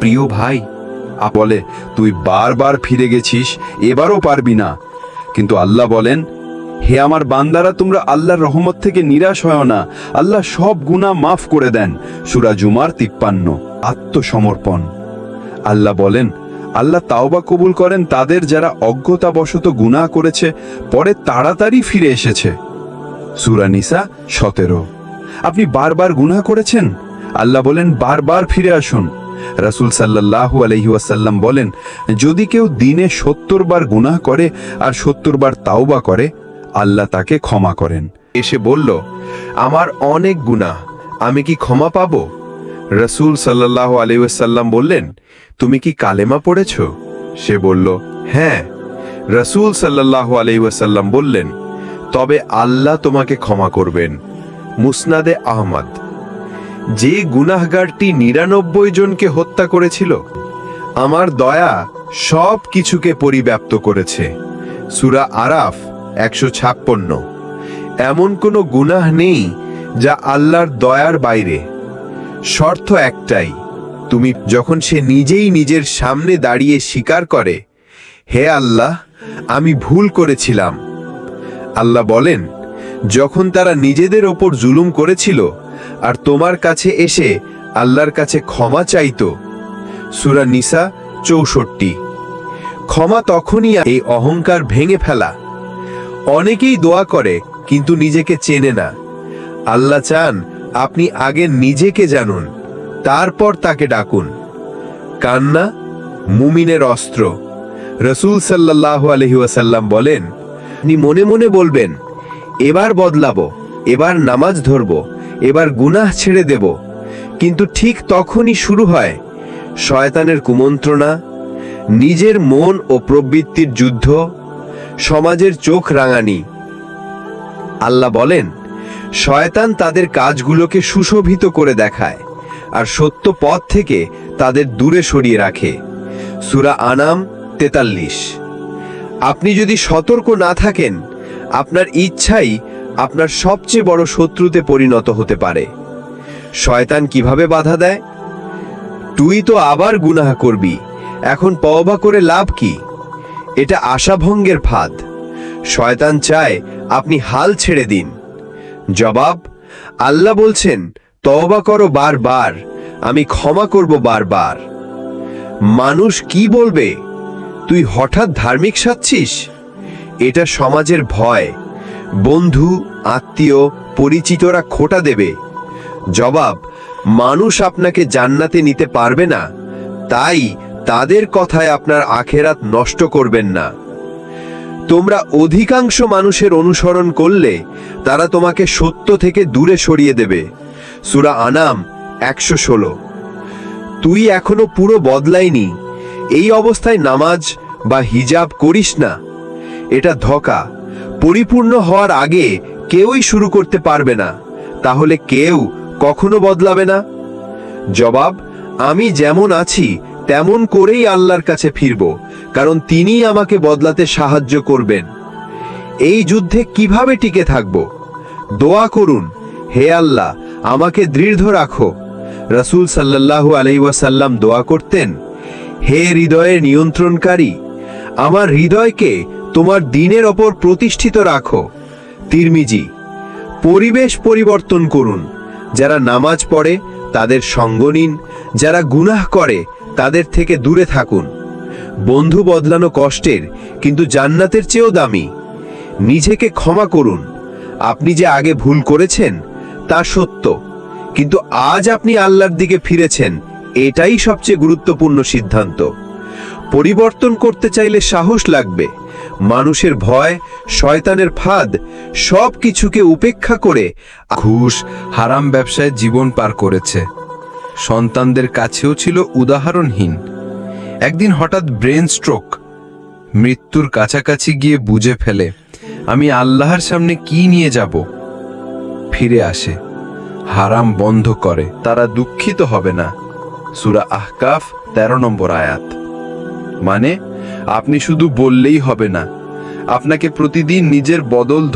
প্রিয় ভাই বলে, তুই বারবার ফিরে গেছিস, এবারও পারবি না। কিন্তু আল্লাহ বলেন, হে আমার বান্দারা, তোমরা আল্লাহর রহমত থেকে নিরাশ হয় না। আল্লাহ সব গুনাহ মাফ করে দেন। সুরা জুমার তিপ্পান্ন, আত্মসমর্পণ। আল্লাহ বলেন, আল্লাহ তাওবা কবুল করেন তাদের যারা অজ্ঞতাবশত গুনাহ করেছে, পরে তাড়াতাড়ি ফিরে এসেছে। সুরা নিসা সতেরো। আপনি বারবার গুনাহ করেছেন? আল্লাহ বলেন, বারবার ফিরে আসুন। রাসূল সাল্লাল্লাহু আলাইহি ওয়াসাল্লাম বলেন, যদি কেউ দিনে সত্তর বার গুনাহ করে আর সত্তর বার তাওবা করে, আল্লাহ তাকে ক্ষমা করেন। এসে বলল, আমার অনেক গুনাহ, আমি কি ক্ষমা পাবো? রসুল সাল্লাহ আলাইসাল্লাম বললেন, তুমি কি কালেমা পড়েছ? সে বলল হ্যাঁ। রসুল সাল্লাহ আলাইসাল্লাম বললেন, তবে আল্লাহ তোমাকে ক্ষমা করবেন। মুসনাদে আহমদ। যে গুনাহগারটি নিরানব্বই জনকে হত্যা করেছিল, আমার দয়া সব কিছুকে পরিব্যাপ্ত করেছে। সুরা আরাফ একশো ছাপ্পন্ন। এমন কোনো গুনাহ নেই যা আল্লাহর দয়ার বাইরে। শর্ত একটাই, তুমি যখন সে নিজেই নিজের সামনে দাঁড়িয়ে স্বীকার করে, হে আল্লাহ, আমি ভুল করেছিলাম। আল্লাহ বলেন যখন তারা নিজেদের ওপর জুলুম করেছিল আর তোমার কাছে এসে আল্লাহর কাছে ক্ষমা চাইত। সুরা নিসা চৌষট্টি। ক্ষমা তখনই এই অহংকার ভেঙে ফেলা। অনেকেই দোয়া করে, কিন্তু নিজেকে চেনে না। আল্লাহ চান আপনি আগে নিজেকে জানুন, তারপর তাকে ডাকুন। কান্না, মুমিনের অস্ত্র। রসুল সাল্লাহ আলহিউসাল্লাম বলেন, আপনি মনে মনে বলবেন এবার বদলাবো, এবার নামাজ ধরব, এবার গুনাহ ছেড়ে দেব। কিন্তু ঠিক তখনই শুরু হয় শয়তানের কুমন্ত্রণা, নিজের মন ও প্রবৃত্তির যুদ্ধ, সমাজের চোখ রাঙানি। আল্লাহ বলেন, শয়তান তাদের কাজগুলোকে সুশোভিত করে দেখায় আর সত্য পথ থেকে তাদের দূরে সরিয়ে রাখে। সুরা আনাম তেতাল্লিশ। আপনি যদি সতর্ক না থাকেন আপনার ইচ্ছাই আপনার সবচেয়ে বড় শত্রুতে পরিণত হতে পারে। শয়তান কীভাবে বাধা দেয়? তুই তো আবার গুনাহ করবি। এখন পওবা করে লাভ কি? এটা আশাভঙ্গের ফাঁদ। শয়তান চায় আপনি হাল ছেড়ে দিন। জবাব, আল্লাহ বলছেন, তওবা করো বারবার, আমি ক্ষমা করব বারবার। মানুষ কি বলবে? তুই হঠাৎ ধার্মিক সাচ্ছিস এটা সমাজের ভয়। বন্ধু, আত্মীয়, পরিচিতরা খোটা দেবে। জবাব, মানুষ আপনাকে জান্নাতে নিতে পারবে না। তাই তাদের কথায় আপনার আখেরাত নষ্ট করবেন না। তোমরা অধিকাংশ মানুষের অনুসরণ করলে তারা তোমাকে সত্য থেকে দূরে সরিয়ে দেবে। সুরা আনাম, একশো ষোলো। তুই এখনও পুরো বদলাইনি এই অবস্থায় নামাজ বা হিজাব করিস না। এটা ধকা। পরিপূর্ণ হওয়ার আগে কেউই শুরু করতে পারবে না। তাহলে কেউ কখনো বদলাবে না? জবাব, আমি যেমন আছি, তেমন করেই আল্লাহর কাছে ফিরব, কারণ তিনিই আমাকে বদলাতে সাহায্য করবেন। এই যুদ্ধে কীভাবে টিকে থাকব? দোয়া করুন, হে আল্লাহ, আমাকে দৃঢ় রাখো। রসুল সাল্লাল্লাহু আলাইসাল্লাম দোয়া করতেন, হে হৃদয়ের নিয়ন্ত্রণকারী, আমার হৃদয়কে তোমার দিনের ওপর প্রতিষ্ঠিত রাখো। তিরমিজি, পরিবেশ পরিবর্তন করুন। যারা নামাজ পড়ে, তাদের সঙ্গ নিন। যারা গুনাহ করে, তাদের থেকে দূরে থাকুন। বন্ধু বদলানো কষ্টের, কিন্তু জান্নাতের চেয়েও দামি। নিজেকে ক্ষমা করুন। আপনি যে আগে ভুল করেছেন, তা সত্য। কিন্তু আজ আপনি আল্লাহর দিকে ফিরেছেন, এটাই সবচেয়ে গুরুত্বপূর্ণ সিদ্ধান্ত। পরিবর্তন করতে চাইলে সাহস লাগবে। মানুষের ভয়, শয়তানের ফাঁদ সব কিছুকে উপেক্ষা করে ঘুষ, হারাম ব্যবসায় জীবন পার করেছে। সন্তানদের কাছেও ছিল উদাহরণহীন। একদিন হঠাৎ ব্রেন স্ট্রোক। মৃত্যুর কাছাকাছি গিয়ে বুঝে ফেলে, আমি আল্লাহর সামনে কি নিয়ে যাব? ফিরে আসে, হারাম বন্ধ করে, তারা দুঃখিত হবে না। সুরা আহকাফ তেরো নম্বর আয়াত। মানে আপনি শুধু বললেই হবে না। আপনাকে প্রতিদিন নিজের বদল